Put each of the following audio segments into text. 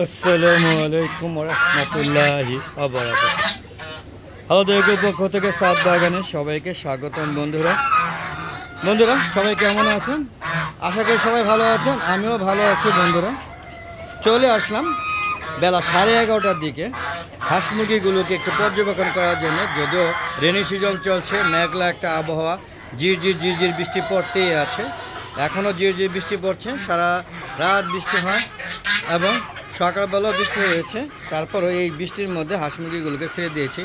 আসসালামু আলাইকুম রহমতুল্লাহি হ্যালো দৈর্ঘ্য পক্ষ থেকে সাত বাগানে সবাইকে স্বাগতম বন্ধুরা। বন্ধুরা, সবাই কেমন আছেন? আশা করি সবাই ভালো আছেন, আমিও ভালো আছি বন্ধুরা। চলে আসলাম বেলা সাড়ে এগারোটার দিকে হাঁস মুরগিগুলোকে একটু পর্যবেক্ষণ করার জন্য। যদিও রেনি সিজন চলছে, মেঘলা একটা আবহাওয়া, ঝিরঝির ঝিরঝির বৃষ্টি পড়তেই আছে। এখনও ঝিরঝির বৃষ্টি পড়ছে, সারা রাত বৃষ্টি হয় এবং সকালবেলাও বৃষ্টি হয়েছে তারপরও এই বৃষ্টির মধ্যে হাঁস মুরগিগুলোকে ছেড়ে দিয়েছি।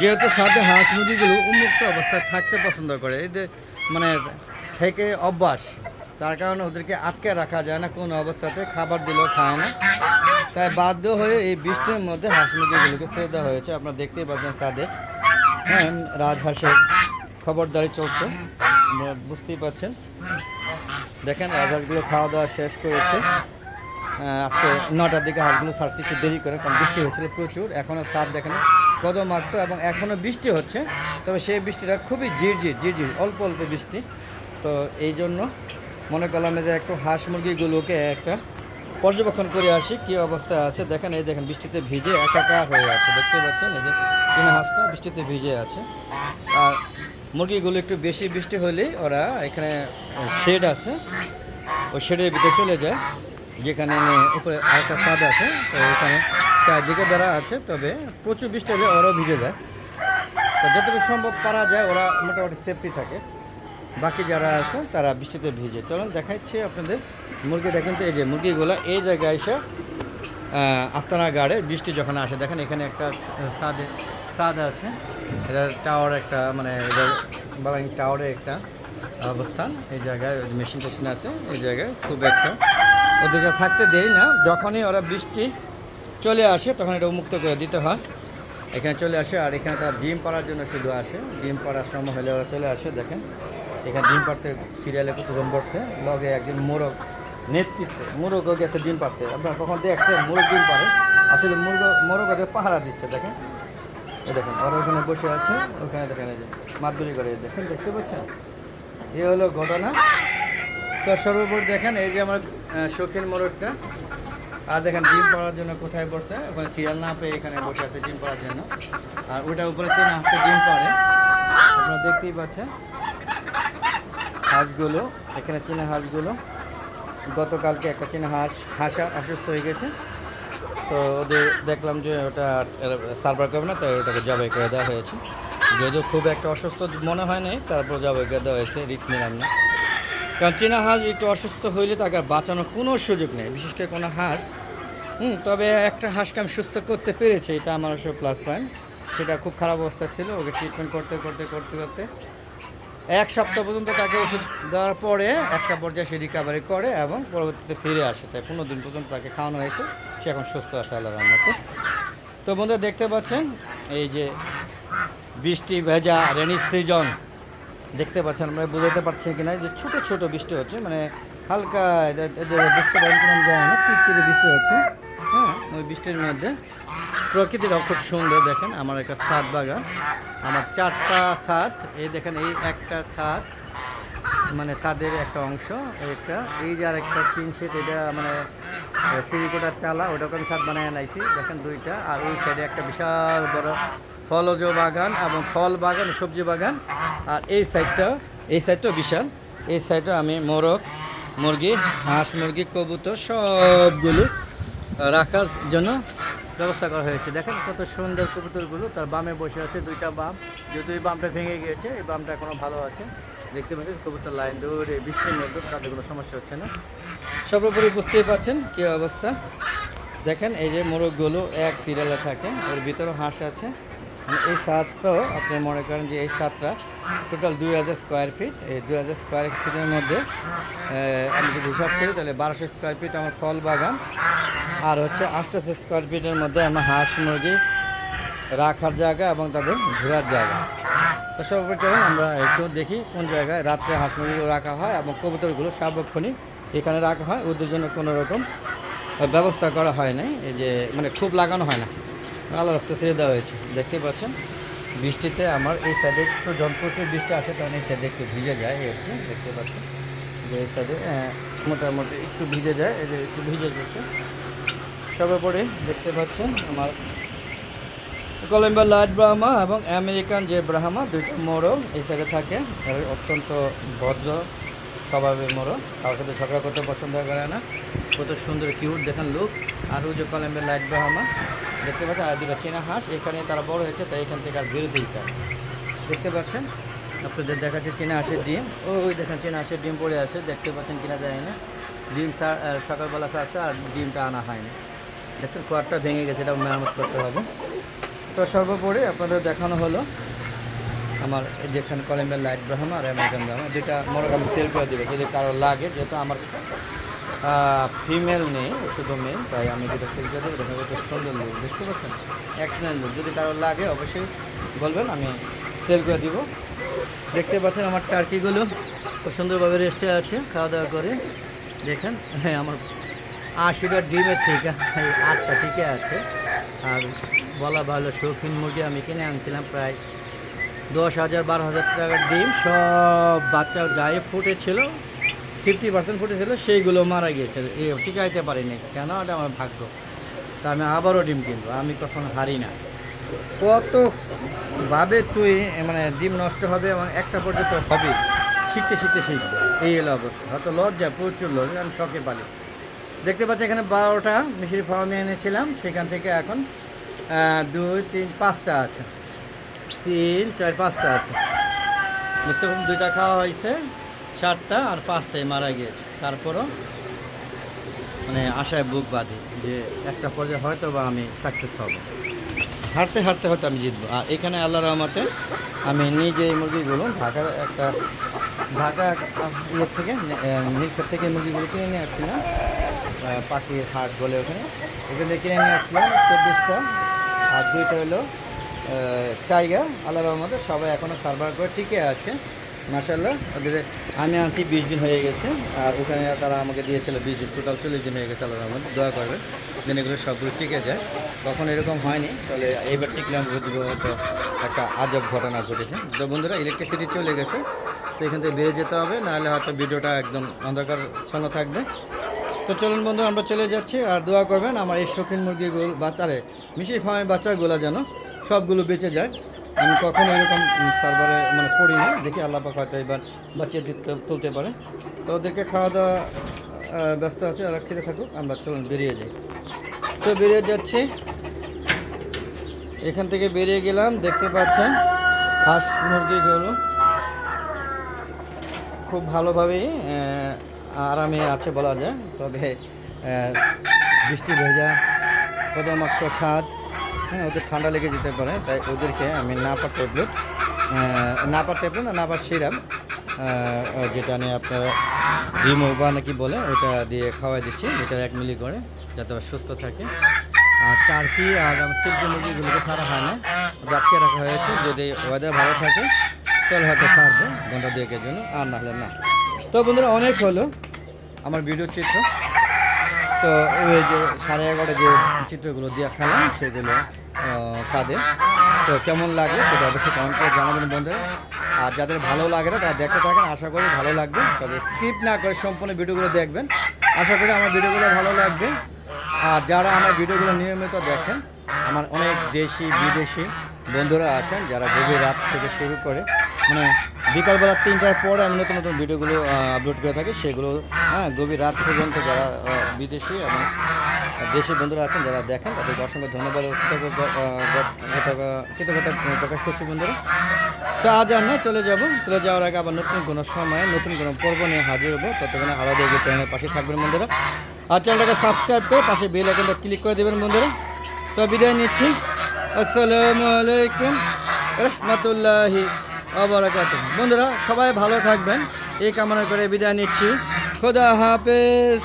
যেহেতু সাথে হাঁস মুরগিগুলো উন্মুক্ত অবস্থায় থাকতে পছন্দ করে, এদের মানে থেকে অভ্যাস। তার কারণে ওদেরকে আটকে রাখা যায় না, কোনো অবস্থাতে খাবার দিলেও খায় না। তাই বাধ্য হয়ে এই বৃষ্টির মধ্যে হাঁস মুরগিগুলোকে ছেড়ে দেওয়া হয়েছে। আপনারা দেখতেই পাচ্ছেন সাদে। হ্যাঁ রাজহাঁসের খবরদারি চলছে। বুঝতেই পাচ্ছেন দেখেন, রাজহাঁসগুলো খাওয়া দাওয়া শেষ করেছে। আজকে নটার দিকে হাঁসগুলো ছাড়ছি একটু দেরি করে, কারণ বৃষ্টি হয়েছিল প্রচুর। এখনও সাপ দেখেন মাত্র এবং এখনও বৃষ্টি হচ্ছে। তবে সেই বৃষ্টিটা খুবই ঝিরঝির ঝিরঝির, অল্প অল্প বৃষ্টি। তো এই জন্য মনে করলাম যে একটু হাঁস মুরগিগুলোকে একটা পর্যবেক্ষণ করে আসি, কী অবস্থা আছে। দেখেন, এই দেখেন, বৃষ্টিতে ভিজে একাকার হয়ে আছে। দেখতে পাচ্ছেন, এই যে তিন হাঁসটা বৃষ্টিতে ভিজে আছে। আর মুরগিগুলো একটু বেশি বৃষ্টি হলেই ওরা এখানে শেড আছে, ওই শেডের ভিতরে চলে যায়। যেখানে উপরে আরেকটা ছাদ আছে, তো এখানে চারদিকে বেড়া আছে, তবে প্রচুর বৃষ্টি হলে ওরাও ভিজে যায়। তো যতটুকু সম্ভব পারা যায়, ওরা মোটামুটি সেফটি থাকে। বাকি যারা আছে, তারা বৃষ্টিতে ভিজে। চলুন দেখাচ্ছি আপনাদের মুরগিটা, কিন্তু এই যে মুরগিগুলো, এই জায়গায় এসে আস্তানা গাড়ে বৃষ্টি যখন আসে, দেখেন এখানে একটা সাদে সাদ আছে। এটা টাওয়ার একটা মানে এটা টাওয়ারের একটা অবস্থান এই জায়গায় মেশিন টেশিন আছে, এই জায়গায় খুব একটা ওদেরকে থাকতে দেই না, যখনই ওরা বৃষ্টি চলে আসে, তখন এটা উন্মুক্ত করে দিতে হয়। এখানে চলে আসে, আর এখানে তারা ডিম পাড়ার জন্য শুধু আসে। ডিম পাড়ার সময় হলে ওরা চলে আসে, দেখেন। এখানে ডিম পাড়তে সিরিয়ালে কতজন বসছে লগে একজন মোরগ নেতৃত্বে, মোরগও গেছে ডিম পাড়তে। আপনারা কখন দেখছেন, মোরগ ডিম পাড়ে। আসলে মুরগ, মোরগ ওদের পাহারা দিচ্ছে, দেখেন। এই দেখেন, ওরা ওখানে বসে আছে, ওখানে দেখেন এই যে মাদুরি করে দেখেন, দেখতে পাচ্ছেন? এ হলো ঘটনা। তো সর্বোপরি দেখেন, এই যে আমার শৌখিন মোরগটা। আর দেখেন, ডিম পাড়ার জন্য কোথায় বসছে ওখানে সিরিয়াল না পেয়ে এখানে বসে আছে ডিম পাড়ার জন্য। আর ওইটা উপরে চেনা হাঁসে ডিম পড়ে। আপনারা দেখতেই পাচ্ছেন। হাঁসগুলো, এখানে চেনা হাঁসগুলো। গতকালকে একটা চেনা হাঁস, হাঁসা অসুস্থ হয়ে গেছে। তো ওদের দেখলাম যে ওটা সার্ভার করবে না, তাই ওটাকে জবাই করে দেওয়া হয়েছে। যদিও খুব একটা অসুস্থ মনে হয় নাই, তারপর জবাই করে দেওয়া হয়েছে, রিস্ক নিলাম না। কারণ চীনা হাঁস একটু অসুস্থ হইলে তাকে আর বাঁচানোর কোনো সুযোগ নেই, বিশেষ করে কোনো হাঁস। হুম, তবে একটা হাঁসকে আমি সুস্থ করতে পেরেছি, এটা আমার সব প্লাস পয়েন্ট সেটা খুব খারাপ অবস্থা ছিল, ওকে ট্রিটমেন্ট করতে করতে করতে করতে। এক সপ্তাহ পর্যন্ত তাকে ওষুধ দেওয়ার পরে একটা পর্যায়ে সে রিকাভারি করে এবং পরবর্তীতে ফিরে আসে। তাই পনেরো দিন পর্যন্ত তাকে খাওয়ানো হয়েছে, সে এখন সুস্থ আছে আল্লাহর মতো তো বন্ধুরা, দেখতে পাচ্ছেন, এই যে বৃষ্টি, ভেজা রেনি সিজন দেখতে পাচ্ছেন, আমরা বুঝাতে পারছি কিনা যে ছোট ছোট বৃষ্টি হচ্ছে মানে হালকা কিনা আমি না টিপটিপে বৃষ্টি হচ্ছে। হ্যাঁ ওই বৃষ্টির মধ্যে। প্রকৃতিটাও খুব সুন্দর, দেখেন, আমার একটা ছাদ বাগান। আমার চারটা ছাদ, এই দেখেন, এই একটা ছাদ মানে ছাদের একটা অংশ একটা, এই যে আর একটা তিন সেট এটা মানে সিঁড়ি সিরিকোটার চালা, ওটাকে আমি ছাদ বানায় আনাইছি। দেখেন, দুইটা, আর ওই সাইডে একটা বিশাল বড় ফলজ বাগান এবং ফল বাগান, সবজি বাগান। আর এই সাইডটা, এই সাইডটাও বিশাল। এই সাইডটা আমি মোরগ, মুরগি, হাঁস, মুরগি, কবুতর সবগুলো রাখার জন্য ব্যবস্থা করা হয়েছে। দেখেন কত সুন্দর কবুতরগুলো, তার বামে বসে আছে দুইটা বাম। যেহেতু এই বামটা ভেঙে গিয়েছে, এই বামটা এখনও ভালো আছে। দেখতে পাচ্ছেন কবুতর লাইন দৌড়ে বৃষ্টির মধ্যে তাদের কোনো সমস্যা হচ্ছে না। সর্বোপরি বুঝতেই পারছেন কী অবস্থা। দেখেন এই যে মোরগগুলো এক সিরিয়ালে থাকে ওর ভিতরে হাঁস আছে। এই ছাদটাও আপনি মনে করেন যে এই ছাদটা টোটাল দুই হাজার স্কোয়ার ফিট এই দুই হাজার স্কোয়ার ফিটের মধ্যে আমি যদি হিসাব করি, তাহলে বারোশো স্কোয়ার ফিট আমার ফল বাগান। আর হচ্ছে আটশোশো স্কোয়ার ফিটের মধ্যে আমার হাঁস মুরগি রাখার জায়গা এবং তাদের ঘোরার জায়গা। তো সর্বোপরি চলুন আমরা একটু দেখি কোন জায়গায় রাত্রে হাঁস মুরগিগুলো রাখা হয় এবং কবুতরগুলো সার্বক্ষণিক এখানে রাখা হয়। ওদের জন্য কোনো রকম ব্যবস্থা করা হয় নাই। এই যে মানে খুব লাগানো হয় না। আল্লাহ রাস্তা ছেড়ে দেওয়া হয়েছে। দেখতে পাচ্ছেন? বৃষ্টিতে আমার এই সাইডে একটু জনপ্রচুর বৃষ্টি আসে তখন এই সাইডে একটু ভিজে যায় একটু দেখতে পাচ্ছেন? যে এই সাইডে মোটামুটি একটু ভিজে যায়, এই যে একটু ভিজে গেছে। সর্বোপরি দেখতে পাচ্ছেন আমার কলম্বিয়া লাইট ব্রাহ্মা এবং আমেরিকান যে ব্রাহ্মা, দুইটা মোড়ল এই সাইডে থাকে। অত্যন্ত ভদ্র স্বভাবের মোড়ল কারোর সাথে ঝগড়া করতে পছন্দ করে না। কত সুন্দর কিউট দেখেন লুক আর যে কলম্বিয়া লাইট ব্রাহ্মা দেখতে পাচ্ছেন, আর দুটো চীনা হাঁস, এখানে তারা বড় হয়েছে, তাই এখান থেকে আর বিরতিই চায় দেখতে পাচ্ছেন, আপনাদের দেখাচ্ছে চীনা হাঁসের ডিম। ওই দেখেন, চীনা হাঁসের ডিম পড়ে আছে, দেখতে পাচ্ছেন কিনা যায় না। ডিম সকালবেলা সারছে, আর ডিমটা আনা হয়নি। দেখছেন কোয়ারটা ভেঙে গেছে এটা মেরামত করতে হবে। তো সর্বোপরি আপনাদের দেখানো হলো আমার যেখানে কলম্বিয়ার লাইট ব্রাহ্মা আর আমেরিকান ব্রাহ্মা যেটা মনে আমি সেল করে দেবে, যদি কারও লাগে, যেহেতু আমার ফিমেল নেই, শুধু মেল তাই আমি যেটা সেল করে দেবো দেখেন কত সুন্দর লোক দেখতে পাচ্ছেন? এক্সিলেন্ট লোক যদি কারও লাগে, অবশ্যই বলবেন, আমি সেল করে দিব। দেখতে পাচ্ছেন আমার টার্কিগুলো খুব সুন্দরভাবে রেস্টে আছে খাওয়া দাওয়া করে। দেখেন হ্যাঁ আমার আশিটা ডিমের থেকে আটটা থেকে আছে। আর বলা ভালো, শৌখিন মুরগি আমি কিনে আনছিলাম প্রায় দশ হাজার, বারো হাজার টাকার ডিম। সব বাচ্চা গায়ে ফুটেছিল। ফিফটি পার্সেন্ট ফুটেছিল, সেইগুলো মারা গিয়েছে। এ, টিকাইতে পারিনি। কেন? এটা আমার ভাগ্য। তা আমি আবারও ডিম কিনবো। আমি কখনো হারি না। কত ভাবে তুই মানে ডিম নষ্ট হবে এবং একটা পর্যন্ত হবে শিখতে শিখতে শিখবে এই হলো অবস্থা। হয়তো লজ্জা, প্রচুর লজ্জা, আমি শখে পালি দেখতে পাচ্ছি, এখানে বারোটা মিশরি ফার্মে এনেছিলাম। সেখান থেকে এখন দুই, তিন, পাঁচটা আছে। তিন, চার, পাঁচটা আছে। দুইটা খাওয়া হয়েছে। চারটা আর পাঁচটাই মারা গিয়েছে। তারপরও মানে আশায় বুক বাঁধে যে একটা পর্যায়ে হয়তো বা আমি সাকসেস হব। হাঁটতে হাঁটতে হয়তো আমি জিতবো। আর এখানে আল্লাহ রহমতে আমি নিজে এই মুরগিগুলো ঢাকার একটা, ঢাকা ইয়ে থেকে নীলক্ষেত থেকে মুরগিগুলো কিনে নিয়ে আসছিলাম। পাখির হাট বলে ওখানে। ওখান কিনে নিয়ে আসছিলাম, চব্বিশটা। আর দুইটা হলো টাইগার আল্লাহ রহমতে সবাই এখনও সার্ভার করে টিকে আছে। মাসাল্লাহ ওদের আমি আনছি বিশ দিন হয়ে গেছে, আর ওখানে তারা আমাকে দিয়েছিল বিশ দিন টোটাল চল্লিশ দিন হয়ে গেছে আল্লাহ রহমত, দোয়া করবে যেন এগুলো সবগুলো টিকে যায়। কখন এরকম হয়নি, তাহলে এইবার টিকলে আমি বুঝব হয়তো একটা আজব ঘটনা ঘটেছে। তো বন্ধুরা ইলেকট্রিসিটি চলে গেছে, তো এখান থেকে বেরিয়ে যেতে হবে, নাহলে হয়তো ভিডিওটা একদম অন্ধকার ছন্ন থাকবে। তো চলুন বন্ধু, আমরা চলে যাচ্ছি, আর দোয়া করবেন, আমার এই শৌখিন মুরগিগুলো, বাচ্চারে মিশির ফার্মের বাচ্চাগুলো যেন সবগুলো বেঁচে যায়। আমি কখনো এরকম সার্ভারে মানে পড়িনি, দেখি আল্লাহ পাক হয়তো এবার বাঁচিয়ে দিতে, তুলতে পারে। তো ওদেরকে খাওয়া দাওয়া ব্যস্ত আছে আর খেতে থাকুক, আমরা চলুন বেরিয়ে যাই। তো বেরিয়ে যাচ্ছি। এখান থেকে বেরিয়ে গেলাম, দেখতে পাচ্ছেন, হাঁস মুরগিগুলো খুব ভালোভাবেই আরামে আছে বলা যায়, তবে বৃষ্টি ভেজা, কদমাক্ত স্বাদ হ্যাঁ ওদের ঠান্ডা লেগে যেতে পারে, তাই ওদেরকে আমি নাপা ট্যাবলেট নাপা ট্যাবলেট না নাপা সিরাম যেটা নিয়ে আপনারা রিমো বা নাকি বলে ওটা দিয়ে খাওয়াই দিচ্ছি যেটা এক মিলি করে, যাতে সুস্থ থাকে। আর টার্কি আর সিল্কি মুরগিগুলোকে ছাড়া হয় না রাখিয়ে রাখা হয়েছে, যদি ওয়েদার ভালো থাকে, তাহলে হয়তো ছাড়বো, ঘণ্টা দুয়েকের জন্য, আর না হলে না। তো বন্ধুরা, অনেক হলো আমার ভিডিও চিত্র। তো ওই যে সাড়ে এগারোটা যে চিত্রগুলো দিয়ে খেলাম, সেগুলো তাদের তো কেমন লাগে সেটা অবশ্যই কমেন্ট করে জানাবেন বন্ধুরা। আর যাদের ভালো লাগে না, তারা দেখতে থাকেন, আশা করি ভালো লাগবে। তবে স্কিপ না করে সম্পূর্ণ ভিডিওগুলো দেখবেন। আশা করি আমার ভিডিওগুলো ভালো লাগবে। আর যারা আমার ভিডিওগুলো নিয়মিত দেখেন, আমার অনেক দেশি, বিদেশি বন্ধুরা আছেন, যারা গভীর রাত থেকে শুরু করে মানে বিকালবেলা তিনটার পরে আমি নতুন নতুন ভিডিওগুলো আপলোড করে থাকি। সেগুলো হ্যাঁ গভীর রাত পর্যন্ত যারা বিদেশি এবং দেশি বন্ধুরা আছেন, যারা দেখেন, তাদেরকে অসংখ্য ধন্যবাদ কৃতজ্ঞতা প্রকাশ করছি বন্ধুরা। তো আজ আর নয় চলে যাব, চলে যাওয়ার আগে আবার নতুন কোনো সময়ে, নতুন কোনো পর্ব নিয়ে হাজির হব। ততক্ষণে আলাদা এগিয়ে চ্যানেলের পাশে থাকবেন বন্ধুরা। আর চ্যানেলটাকে সাবস্ক্রাইব করে পাশে বেল আইকনটা ক্লিক করে দেবেন বন্ধুরা। তো বিদায় নিচ্ছি। আসসালামু আলাইকুম। রহমতুল্লাহি। বন্ধুরা সবাই ভালো থাকবেন। এই কামনা করে বিদায় নিচ্ছি। খোদা হাফেজ।